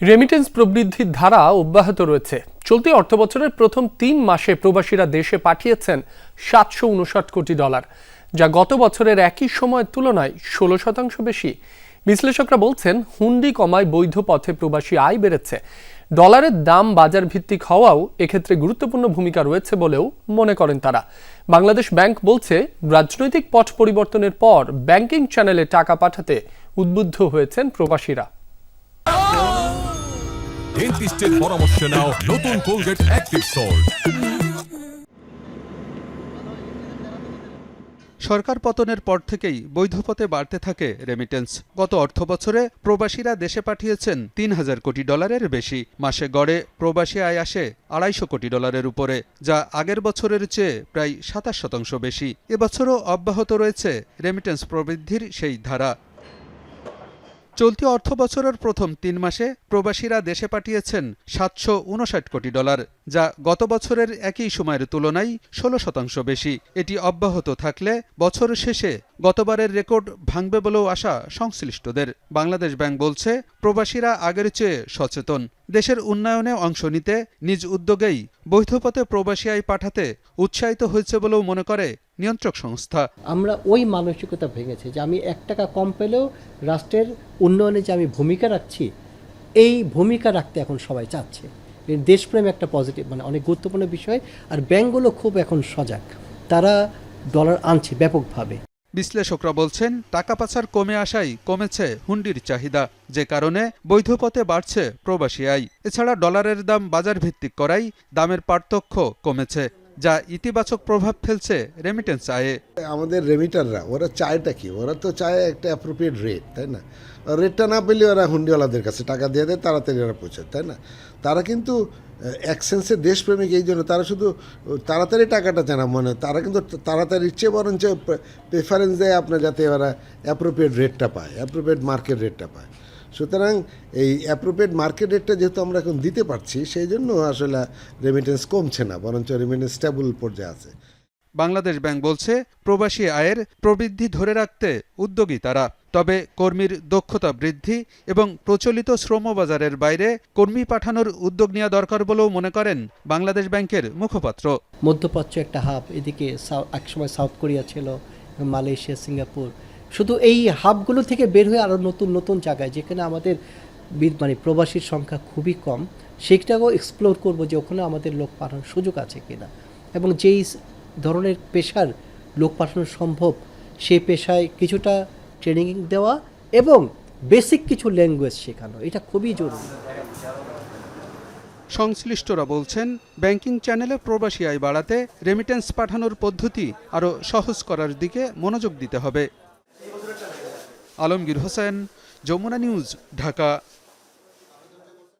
Remittance প্রবৃদ্ধির ধারা অব্যাহত রয়েছে। চলতি অর্থবছরের প্রথম তিন মাসে প্রবাসীরা দেশে পাঠিয়েছেন সাতশো উনষাট কোটি ডলার, যা গত বছরের একই সময়ের তুলনায় ষোলো শতাংশ বেশি। বিশ্লেষকরা বলছেন, হুন্ডি কমায় বৈধ পথে প্রবাসী আয় বেড়েছে। ডলারের দাম বাজার ভিত্তিক হওয়াও এক্ষেত্রে গুরুত্বপূর্ণ ভূমিকা রয়েছে বলেও মনে করেন তারা। বাংলাদেশ ব্যাংক বলছে, রাজনৈতিক পথ পরিবর্তনের পর ব্যাংকিং চ্যানেলে টাকা পাঠাতে উদ্বুদ্ধ হয়েছেন প্রবাসীরা। ডেন্টিস্টের পরামর্শ নাও, নতুন কোলগেট অ্যাক্টিভ সল্ট সরকার পতনের পর থেকেই বৈধ পথে বাড়তে থাকে রেমিটেন্স গত অর্থবছরে প্রবাসীরা দেশে পাঠিয়েছেন তিন হাজার কোটি ডলারের বেশি। মাসে গড়ে প্রবাসী আয় আসে আড়াইশো কোটি ডলারের উপরে, যা আগের বছরের চেয়ে প্রায় সাতাশ শতাংশ বেশি। এবছরও অব্যাহত রয়েছে রেমিটেন্স প্রবৃদ্ধির সেই ধারা। চলতি অর্থবছরের প্রথম তিন মাসে প্রবাসীরা দেশে পাঠিয়েছেন সাতশো উনষাট কোটি ডলার, যা গত বছরের একই সময়ের তুলনায় ষোলো শতাংশ বেশি। এটি অব্যাহত থাকলে বছর শেষে গতবারের রেকর্ড ভাঙবে বলেও আশা সংশ্লিষ্টদের। বাংলাদেশ ব্যাংক বলছে, প্রবাসীরা আগের চেয়ে সচেতন। দেশের উন্নয়নে অংশ নিতে নিজ উদ্যোগেই বৈধপথে প্রবাসী আয় পাঠাতে উৎসাহিত হয়েছে বলেও মনে করে নিয়ন্ত্রক সংস্থা। আমরা ওই মানসিকতা ভেঙেছে যে আমি এক টাকা কম পেলেও রাষ্ট্রের উন্নয়নে যে আমি ভূমিকা রাখছি, এই ভূমিকা রাখতে এখন সবাই চাচ্ছে। দেশপ্রেম একটা পজিটিভ মানে অনেক গুরুত্বপূর্ণ বিষয়। আর ব্যাংকগুলো খুব এখন সজাগ। তারা ডলার আনছে ব্যাপকভাবে। বিশ্লেষকরা বলছেন, টাকা পাচার কমে আসায় কমেছে হুন্ডির চাহিদা, যে কারণে বৈধ পথে বাড়ছে প্রবাসী আয়। এছাড়া ডলারের দাম বাজার ভিত্তিক করাই দামের পার্থক্য কমেছে, যা ইতিবাচক প্রভাব ফেলছে রেমিটেন্স আয়ে। আমাদের রেমিটাররা ওরা চায়টা কি? ওরা তো চায় একটা অ্যাপ্রোপ্রিয়েট রেট তাই না? রেটটা না পেলে ওরা হুন্ডিওয়ালাদের কাছে টাকা দিয়ে দেয়, তাড়াতাড়ি ওরা পৌঁছায়, তাই না? তারা কিন্তু এক সেন্সে দেশপ্রেমিক এই জন্য তারা শুধু তাড়াতাড়ি টাকাটা চায় না, মনে, তারা কিন্তু তাড়াতাড়ি চেয়ে বরঞ্চ প্রেফারেন্স দেয় আপনার যাতে ওরা অ্যাপ্রোপ্রিয়েট রেটটা পায় অ্যাপ্রোপ্রিয়েট মার্কেট রেটটা পায়। সুতরাং এই অ্যাপ্রোপ্রিয়েট মার্কেট রেটটা যেহেতু আমরা এখন দিতে পারছি, সেই জন্য আসলে রেমিটেন্স কমছে না, বরঞ্চ রেমিটেন্স স্টেবল পর্যায়ে আছে। বাংলাদেশ ব্যাংক বলছে, প্রবাসী আয়ের প্রবৃদ্ধি ধরে রাখতে উদ্যোগী তারা। তবে কর্মীর দক্ষতা বৃদ্ধি এবং প্রচলিত শ্রমবাজারের বাইরে কর্মী পাঠানোর উদ্যোগ নেওয়া দরকার বলেও মনে করেন বাংলাদেশ ব্যাংকের মুখপাত্র। মধ্যপ্রাচ্য একটা হাব, এদিকে একসময় সাউথ কোরিয়া ছিল, মালয়েশিয়া, সিঙ্গাপুর। শুধু এই হাবগুলো থেকে বের হয়ে আরও নতুন নতুন জায়গায়, যেখানে আমাদের মানে প্রবাসীর সংখ্যা খুবই কম, সেটাকেও এক্সপ্লোর করব যে ওখানে আমাদের লোক পাঠানোর সুযোগ আছে কিনা। এবং যেই ধরনের পেশার লোক পাঠানো সম্ভব সেই পেশায় কিছুটা ট্রেনিং দেওয়া এবং বেসিক কিছু ল্যাঙ্গুয়েজ শেখানো, এটা খুবই জরুরি। সংশ্লিষ্টরা বলছেন, ব্যাংকিং চ্যানেলে প্রবাসী আয় বাড়াতে রেমিটেন্স পাঠানোর পদ্ধতি আরও সহজ করার দিকে মনোযোগ দিতে হবে। আলমগীর হোসেন, যমুনা নিউজ, ঢাকা।